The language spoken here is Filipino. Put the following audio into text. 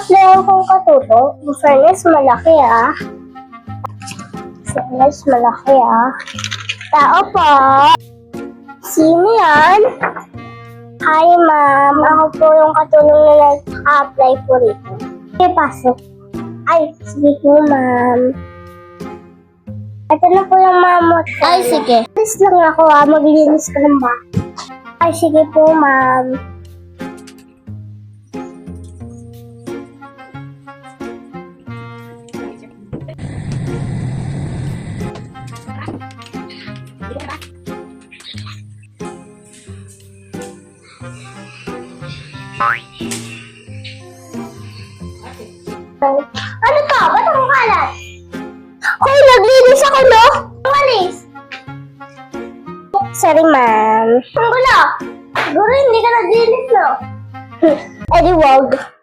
na-applyan kong katuto. Fairness, malaki ah. Fairness, malaki ah. Tao po. Sino yan? Hi, ma'am. Ako po yung katulong na nag-apply po rito. Sige, pasok. Ay, sige po, ma'am. Ito na po yung ma'am mo. Ay, sige. Alis lang ako ah. Maglinis ka lang ba? Ay, sige po, ma'am. Ano to? Ba't ang kalat? Hoy, naglinis ako, no? Umalis. Sorry, ma'am. Ang gulo. Siguro hindi ka naglinis, no? Eh di wag.